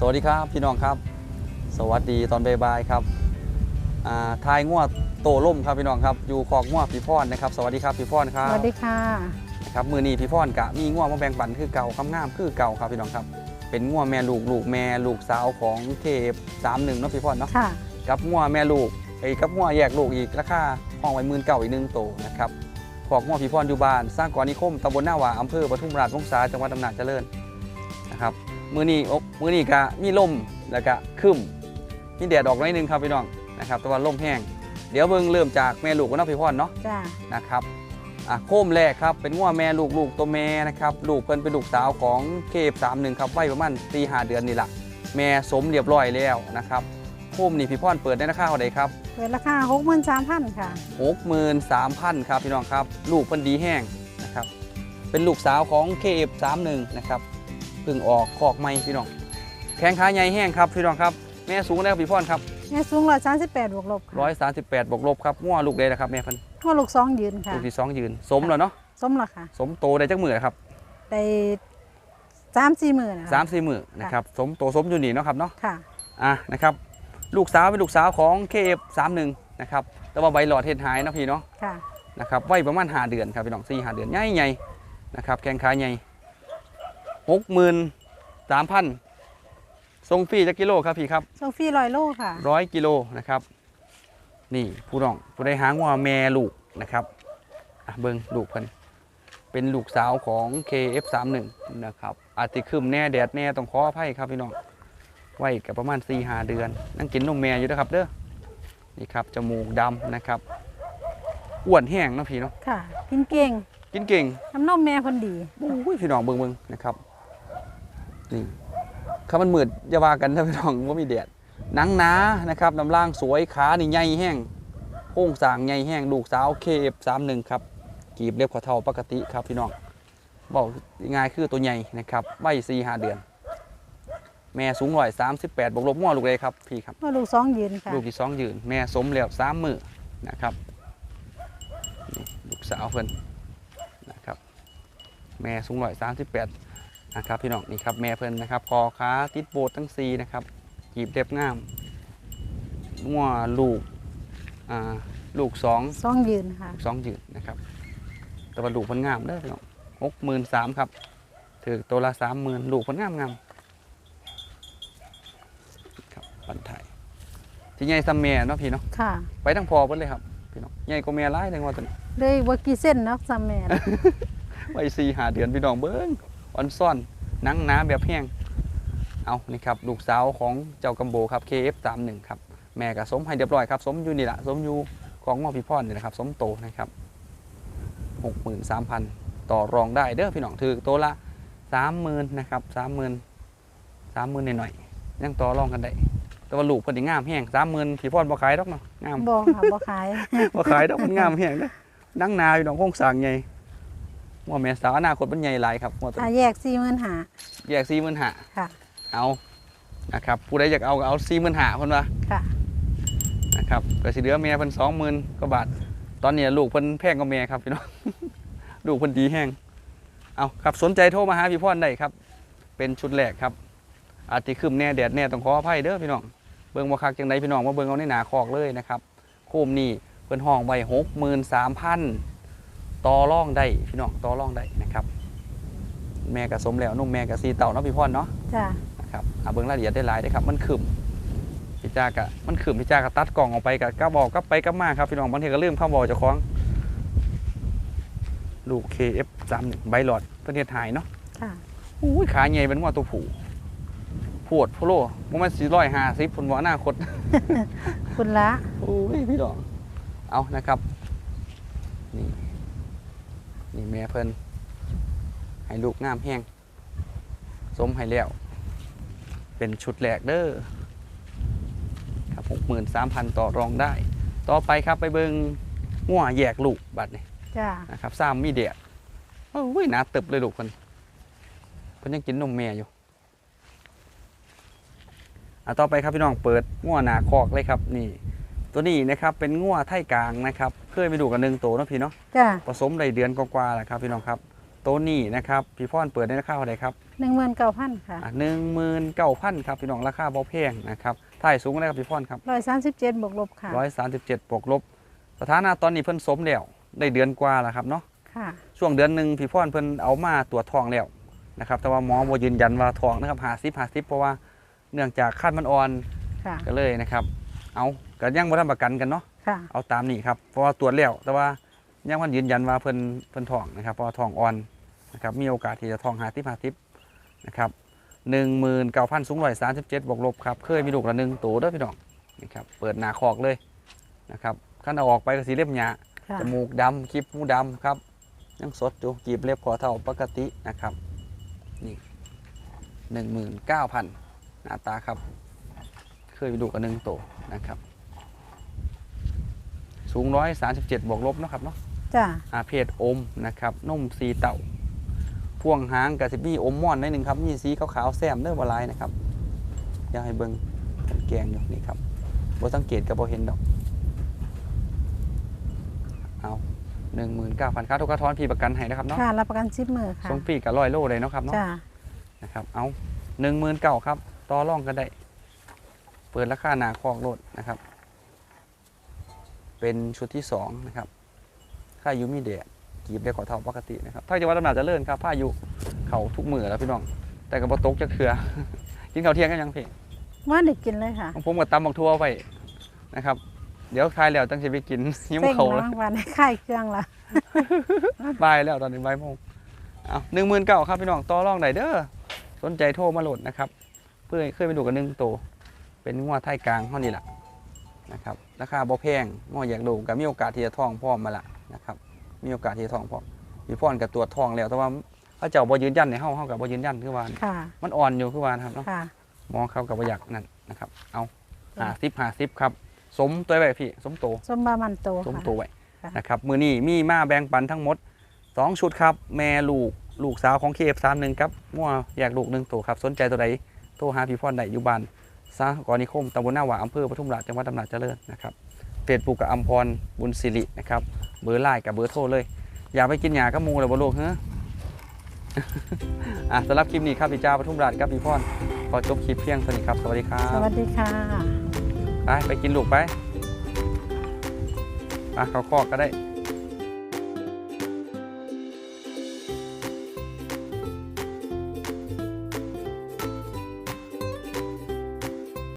สวัสดีครับพี่น้องครับ สวัสดีตอนบ่ายๆครับอ่าทายงวดโตล่มครับพี่น้องครับอยู่ขอกงวดพี่พรนะครับ สวัสดีครับพี่พรครัสบวัสดีค่ะนะครับมือนี้พี่พรกะมีงวดมาแบ่งปันคือเก่าคำงามคือเก่าครับพี่น้องครับ เป็นงวดแม่ลูกลูกแม่ลูกสาวของเคฟสามหนึ่งเนาะพี่พรเนาะค่ะกับงวดแม่ลูกไอ้กับงวดแยกลูกอีกราคาห้องไว้หมื่นเก่าอีกหนึ่งโตนะครับขอกงวดพี่พรอยู่บ้านสร้างก่อนนิคมตำบลหน้าหว่าอำเภอปทุมราชวงศาจังหวัดอำนาจเจริญ นะครับมือนี้โอ๊ะมือนี้กะมีลมแล้วก็ครึ้มมีแดดออกหน่อยหนึงครับพี่น้องนะครับแต่ว่าลมแห้งเดี๋ยวเบิ่งเริ่มจากแม่ลูกกันเนาะพี่พรเนาะจ้านะครับอะโคมแรกครับเป็นงัวแม่ลูกลูกตัวแม่นะครับลูกเพิ่นเป็นลูกสาวของเคฟสามหนึ่งครับไว้ประมาณตีหาเดือนนี่แหละแม่สมเรียบร้อยแล้วนะครับโคมนี่พี่พ่อนเปิดได้ราคาเท่าไหร่ครับเวลราคาหกหมื่นสามพันค่ะหกหมื่นสามพันครับพี่น้องครับ ลูกเพิ่นดีแห้งนะครับเป็นลูกสาวของเคฟสามหนึ่งนะครับเพิ่งออกคอกใหม่พี่น้องแข้งขาใหญ่แห้งครับพี่น้องครับแม่สูงแล้วพี่พ่อนครับแม่สูงร้อยสามสิบแปดบวกลบค่ะร้อยสามสิบแปดบวกลบครับงัวลูกเลยนะครับแม่เพิ่นหัวลูกสองยืนค่ะลูกที่สองยืน สมแล้วเนาะสมละค่ะ สมโตได้จักมือครับได้สามสี่หมื่นนะคะสามสี่หมื่นนะครับสมโตสมอยู่นี่เนาะครับเนาะค่ะอะนะครับ ลูกสาวเป็นลูกสาวของ KF31 นะครับแต่ว่าใบหลอดเห็ดหายเนาะพี่เนาะ5ค่ะนะครับไว้ประมาณหาเดือนครับพี่น้องสี่หาเดือนใหญ่ใหญ่ๆนะครับแข้งขาใหญ่ หกหมื่นสามพันทรงฟรีจักกิโลครับพี่ครับโซฟี่ลอยโลค่ะร้อยกิโลนะครับ นี่ผู้น้องผู้ได้หางว่าแม่ลูกนะครับอะเบิ้งลูกเพิ่นเป็นลูกสาวของ KF31 นะครับ อาจจะคืมแน่แดดแน่ต้องขออภัยครับพี่น้องไว้กับประมาณ4ีหาเดือน นั่งกินนมแม่อยู่นะครับเด้อนี่ครับจมูกดำนะครับอ้วนแห้งเนาะพี่เนาะค่ะ กินเก่งกินเก่งน้ำนมแม่คนดีอุ้ยพี่น้องเบิ่งเบิ่งนะครับ นี่ข้ามันมืดอย่าว่ากันนะพี่น้องว่ามีแดดหนังหนานะครับน้ำล่างสวยขานี่ใหญ่แห้งโค้งสร้างใหญ่แห้งลูกสาว KF31 ครับกีบเล็บขอเท่าปกติครับพี่น้องบอกง่ายคือตัวใหญ่นะครับใบ4หาเดือน แม่สูงร้อยสามสิบแปดบวกลบมั่วลูกเลยครับพี่ครับหัวลูกสองยืนค่ะลูกที่สองยืน แม่สมแล้วสามมือนะครับนี่ลูกสาวเพิ่นนะครับ แม่สูงร้อยสามสิบแปด นะครับพี่น้องนี่ครับแม่เพิ่นนะครับคอขาติดโบสทั้งสี่นะครับจีบเด็บงามมั่วลูกอ่าลูกสองสองยืนค่ะสองยืนนะครับ แต่ว่าลูกเพิ่นงามเด้อพี่น้องหกหมื่นสามครับถือตัวละสามหมื่นลูกเพิ่นงามงามครับบันไทยที่ใหญ่ซัมเมียเนาะพี่เนาะค่ะ ไปทั้งพอเพิ่นเลยครับพี่น้องใหญ่กว่าเมียหลายเลยว่าตัวนี้เลยวักี่เส้นเนาะซัมแมนไว้สี่หาเดือนพี่น้องเบิ้ง อ่อนซ่อนหนังหนาแบบแห้งเอานี่ครับลูกสาวของเจ้ากัมโบครับ KF31 ครับแม่ก็สมให้เรียบร้อยครับสมอยู่นี่แหละสมอยู่ของหมอพี่พรนี่นะครับสมโตนะครับ63,000 ต่อรองได้เด้อพี่น้องถือโตละ30,000นะครับ30,000 30,000หน่อยๆยังต่อรองกันได้แต่ว่าลูกเพิ่นนี่งามแห้ง30,000พี่พรบ่ขายดอกเนาะงามบอกค่ะบอกขายบ่ขายดอกมันงามแห้งเด้อนังนาพี่น้องคงสร้างใหญ่ ว่าแม่สาวอนาคตมันใหญ่หลายครับว่าตัวอ่าแยกสี่หมื่นหาแยกสี่หมื่นหาค่ะ เอานะครับผู้ใดอยากเอาก็เอาสี่หมื่นหาเพิ่นว่าค่ะ นะครับก็สิเหลือแม่เพิ่นสองหมื่นกว่าบาท ตอนนี้ลูกเพิ่นแพงกว่าแม่ครับพี่น้อง ลูกเพิ่นดีแห้งเอาครับสนใจโทรมาหาพี่พ่อนได้ครับ เป็นชุดแรกครับ อาจจะคืมแน่แดดแน่ต้องขออภัยเด้อพี่น้องเบิ่งบ่คักจังไดพี่น้องมาเบิ่งเอาในหนาคอกเลยนะครับโคมนี่เพิ่นห้องไว้หกหมื่นสามพัน ต่อร่องได้พี่น้องต่อร่องได้นะครับ แม่ก็สมแล้วนุ่มแม่ก็สีเต่าเนาะพี่พ่อนเนาะจ้านะครับเอาเบิ้งรายละเอียดได้หลายได้ครับ มันขึ้นพี่จากะมันขึ้นพี่จากะตัดกล่องออกไปกะก็บอกก็ไปก็มาครับพี่น้องบางทีก็ลืมเข้าบอกเจะคล้าของลูก KF31 ใบหลอดประเทศไทยเนาะค่ะอุ้ยขาใหญ่เป็นว่าตัวผูปวดพะโล่มันมันสี่ร้อยห้าสิบผลว่าอนาคตคุณละอุ้ยพี่ดองเอานะครับนี่ นี่แม่เพิ่นให้ลูกงามแห้งสมให้แล้ว เป็นชุดแรกเด้อครับหกหมื่นสามพันต่อรองได้ ต่อไปครับไปเบิงง่วแยกลูกบัดนี่จ้านะครับซ้ำมีเดียดโอ้ยหนาตึบเลยลูกคนเพิ่นยังกินนมแม่อยู่อะต่อไปครับพี่น้องเปิดง่วหนาคอกเลยครับนี่ ตัวนี้นะครับเป็นง่วไทยกลางนะครับเคยไปดูกันหนึ่งตัวเนาะพี่เนาะจ้าผสมได้เดือนกว่าๆแหละครับพี่น้องครับตัวนี้นะครับพี่พ่อนเปิดในราคาเท่าไหร่ครับหนึ่งหมื่นเก้าพันค่ะหนึ่งหมื่นเก้าพันครับพี่น้องราคาบ่แพงนะครับถ่ายสูงได้ครับพี่พ่อนครับร้อยสามสิบเจ็ดบวกลบค่ะร้อยสามสิบเจ็ดบวกลบ สถานะตอนนี้เพิ่นสมแล้วได้เดือนกว่าแล้วครับเนาะค่ะช่วงเดือนหนึ่งพี่พ่อนเพิ่นเอามาตรวจทองแล้วนะครับแต่ว่าหมอบ่ยืนยันว่าทองนะครับหาซิบหาซิบเพราะว่าเนื่องจากขั้นมันอ่อนค่ะก็เลยนะครับ เอาก็ยังบ่ทำประกันกันเนาะค่ะ เอาตามนี้ครับเพราะว่าตรวจแล้วแต่ว่ายังมันยืนยันว่าเพิ่นเพิ่นทองนะครับเพราะว่าทองอ่อนนะครับมีโอกาสที่จะทองหาซิบหาซิบนะครับหนึ่งหมื่นเก้าพันสูงร้อยสามสิบเจ็ดบวกลบครับเคยมีลูกละหนึ่งตัวเด้อพี่น้องนี่ครับเปิดหน้าคอกเลยนะครับขั้นเอาออกไปก็สีเล็บหยาค่ะ จมูกดำคลิปหูดำครับยังสดอยู่กีบเล็บพอเท่าปกตินะครับนี่หนึ่งหมื่นเก้าพันหน้าตาครับ เคยไปดูกันหนึ่งโตวนะครับ สูงร้อยสามสิบเจ็ดบวกลบเนาะครับเนาะจ้าอาเพศอมนะครับนุ่มสีเต่า พ่วงหางกับสิบีอมม่อนได้หนึ่งครับมีสีขาวๆแซมเด้อบลายนะครับอยากให้เบิ้งผมแกงอยู่นี่ครับบ่สังเกตกับบ่เห็นดอก เอาหนึ่งหมื่นเก้าพันค่าทุกกระท้อนพี่ประกันให้นะครับเนาะ ค่ะรับประกันสิบมือค่ะส่งปีกับร้อยโลเลยเนาะครับเนาะ จ้านะครับ เอาหนึ่งหมื่นเก้าครับ ต่อรองกันได้เปิดราคาหนาคอกโลดนะครับ เป็นชุดที่สองนะครับค่ายุมีเดดกีบได้ขอเท่าปกตินะครับถ้าจะว่าตำหนักจะเลื่อนครับผ้ายุเขาทุกมือแล้วพี่น้อง แต่กับบตกจะเคือกินข้าวเที่ยงกันยังพี่ว่าได้กินเลยค่ะของผมกับตำบักทั่วไปนะครับ เดี๋ยวคลายแล้วตั้งใจไปกินยิ้มเซ็งเขาแล้แล้วววันค่ายเครื่องละบายแล้วตอนนี้บายโมงเอาหนึ่งหมื่นเก้าครับพี่น้องต่อรองได้เด้อสนใจโทรมาโหลดนะครับ เพื่อเคยไปดูกันหนึ่งตัว เป็นงวดไทยกลางเท่านี้แหละนะครับราคาบ่แพงงออยากดูก็มีโอกาสที่จะท่องพร้อมมาละนะครับมีโอกาสที่จะท่องพร้อมมีพ่อนกับตัวจทองแล้วแต่ว่าถ้าเจ้าบ่ยืนยันในเฮาเฮากับบ่ยืนยันคือว่าค่ะมันอ่อนอยู่คือว่านะครับเนาะค่ะหมอเขากับบ่อยากนั่นนะครับเอาหาซิปหาซิปครับสมตัวไว้พี่สมโตส้มบามันโตสมค่ะตัวไว้ค่ะนะครับมือนี้มีมาแบ่งปันทั้งหมด2ชุดครับ แม่ลูกลูกสาวของเคฟสามหนึ่งครับมั่วอยากลูกหนึ่งตัวครับ สนใจตัวใดโทรหาพี่พรได้อยู่บ้าน ซะกอนิคมตำบลหน้าหว่าอำเภอปทุมราชจังหวัดอำนาจเจริญนะครับเฟซบุ๊กกับอัมพรบุญสิรินะครับเบอร์ไลน์กับเบอร์โทรเลย อย่าไปกินหยากับหมูเลยบ่ลูกเฮ้ออะสำหรับคลิปนี้ครับพี่จ้าปทุมราชกับพี่พรขอจบคลิปเพียงเท่านี้ครับ สวัสดีครัสบวัสดีค่ะ ไปไปกินลูกไปไปเขาคอกก็ได้